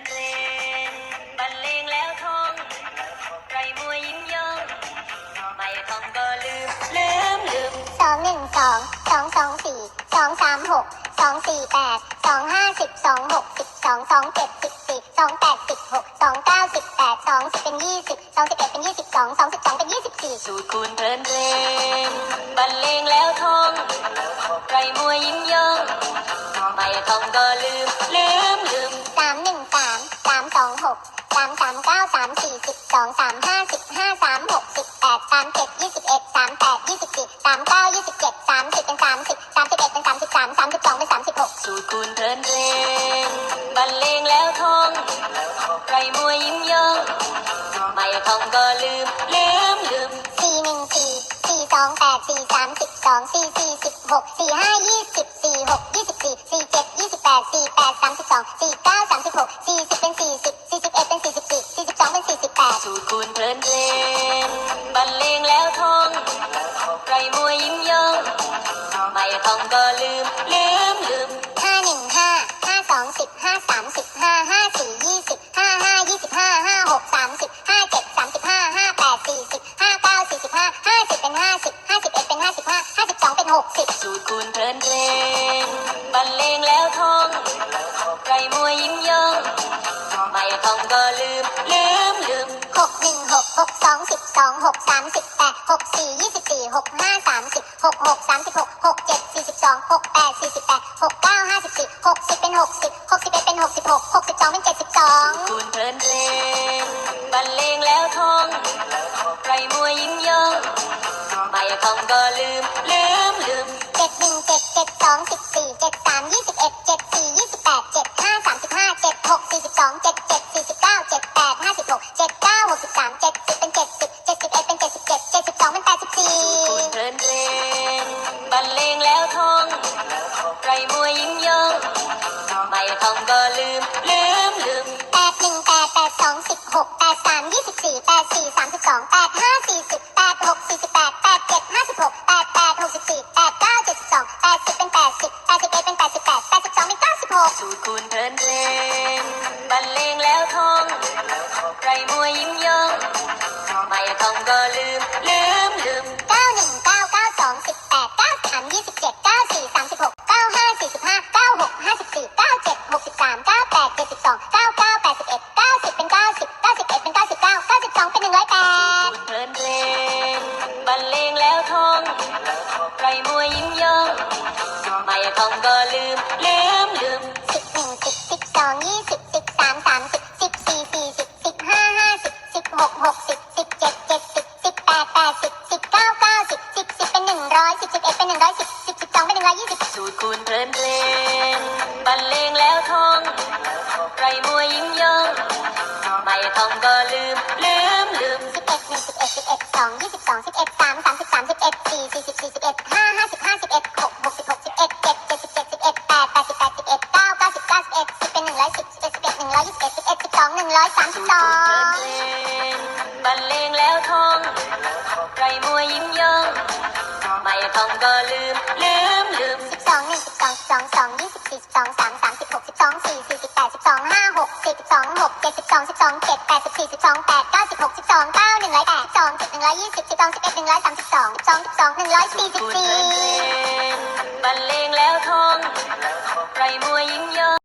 นเรนบรรเลงแล้วท่องไรมัวยิ้มย่องไม่ท่องก็ลืมลืมลืมสองหนึ่งสองสองสองสี่สองสามหกสองสี่แปดสองห้าสิบสองหกสิบสองสองเจ็ดสิบสิบสองแปดสิบหกสองเก้าสิบแปดสองสิบเป็นยี่สิบสองสิบเอ็ดเป็นยี่สิบสองสองสิบสองเป็นยี่สิบสี่สูตรคูณเพลินเรนบรรเลงแล้วท่องไรมัวยิ้มย่องไม่ท่องก็ลืมลืมลืม องสามห้าสิบห้าสามหกสิบแปดสามเจ็ดยี่สิบเอ็ดสามแปดยี่สิบสี่สามเก้ายี่สิบเจ็ดสามสิบเป็นสามสิบสามสิบเอ็ดเป็นสามสิบสามสามสิบสองเป็นสามสิบหกสูตรคูณเพลินเรนบรรเลงแล้วท่องไรมัวยิ้มย่องไม่ท่องก็ลืมลืมลืมสี่หนึ่งสี่สี่สองแปดสี่สามสิบสองสี่สี่สิบหกสี่ห้ายี่สิบ มลืมลืมห้าหนึ่งห้าห้าสองสิบห้าสามสิบห้าห้าสี่ยี่สิบห้าห้ายี่สิบห้าห้าหกสามสิบห้าเจ็ดสามสิบห้าห้าแปดสี่สิบห้าเก้าสี่สิบห้าห้าสิบเป็นห้าสิบห้าสิบเอ็ดเป็นห้าสิบห้าห้าสิบสองเป็นหกสิบสูตรคูณเพลินเรนบรรเลงแล้วท่องไรมัวยิ้มย่องไม่ท่องก็ลืมลืมลืมหกหนึ่งหกหกสองสิบสองหกสามสิบแปดหกสี่ยี่สิบสี่หกห้าสามสิบหกหกส ท่องก็ลืมลืมลืมเจ็ดหนึ่งเจ็ดเจ็ดสองสิบสี่เจ็ดสามยี่สิบเอ็ดเจ็ดสี่ยี่สิบแปดเจ็ดห้าสามสิบห้าเจ็ดหกสี่สิบสองเจ็ดเจ็ดสี่สิบเก้าเจ็ดแปดห้าสิบหกเจ็ดเก้าหกสิบสามเจ็ดสิบเป็นเจ็ดสิบเจ็ดสิบเอ็ดเป็นเจ็ดสิบเจ็ดเจ็ดสิบสองเป็นแปดสิบสี่คูณเพลินเรนบรรเลงแล้วท่องไรมัวยิ้มย่องไม่ท่องก็ลืมลืมลืมแปดหนึ่งแปดแปดสองสิบหกแปดสามยี่สิบสี่แปดสี่สามสิบสองแปดห้าสี่สิบแปดหกสี่สิบ เพลินเรนบรรเลงแล้วท่องไรมัวยิ้มย่องไม่ท่องก็ลืม ลืมลืมเก้าหนึ่งเก้าเก้าสองสิบแปดเก้าสามยี่สิบเจ็ดเก้าสี่สามสิบหกเก้าห้าสี่สิบห้าเก้าหกห้าสิบสี่เก้าเจ็ดหกสิบสามเก้าแปดเจ็ดสิบสองเก้าเก้าแปดสิบเอ็ดเก้าสิบเป็นเก้าสิบเก้าสิบเอ็ดเป็นเก้าสิบเก้าเก้าสิบสองเป็นหนึ่งร้อยแปดเพลินเรนบรรเลงแล้วท่องไรมัวยิ้มย่องไม่ท่องก็ลืมลืมลืม ดเป็นหนึ่งร้อยสิบสิบสิบสองเป็นหนึ่งร้อยยี่สิบสูตรคูณเพลินเรนบรรเลงแล้วท่องไรมัวยิ้มย่องไม่ท่องก็ลืมลืมลืมสิบเอ็ดหนึ่งสิบเอ็ดสิบเอ็ดสองยี่สิบสองสิบเอ็ดสามสามสิบสามสิบเอ็ดสี่สี่สิบสี่สิบเอ็ดห้าห้าสิบห้าสิบเอ็ดหกหกสิบหกสิบเอ็ดเจ็ดเจ็ดสิบเจ็ดสิบเอ็ดแปดแปดสิบแปดสิบเอ็ดเก้าเก้าสิบเก้าสิบเอ็ดสิบเป็นหนึ่งร้อยสิบสิบเอ็ดสิบเอ็ดหนึ่งร้อยยี่สิบเอ็ดสิบเอ็ดสิบสองหนึ่งร้อยสามสิสูบตรสอคูณเพลินงเรนบรรเลงแล้วท่องไรมัวยิ้มย่องไม่ ท่องก็ลืม ลืมลืมสิบสองหนึ่งสิบสองสิบสองสองยี่สิบสี่สิบสองสามสามสิบหกสิบสองสี่สี่สิบแปดสิบสองห้าหกสี่สิบสองหกเจ็ดสิบสองสิบสองเจ็ดแปดสิบสี่สิบสองแปดเก้าสิบหกสิบสองเก้าหนึ่งร้อยแปดสองสิบหนึ่งร้อยยี่สิบสิบสองสิบเอ็ดหนึ่งร้อยสามสิบสองสองสิบสองหนึ่งร้อยสี่สิบสี่ลินเรนบรรเลงแล้วท่องไรมัวยิ้มยอง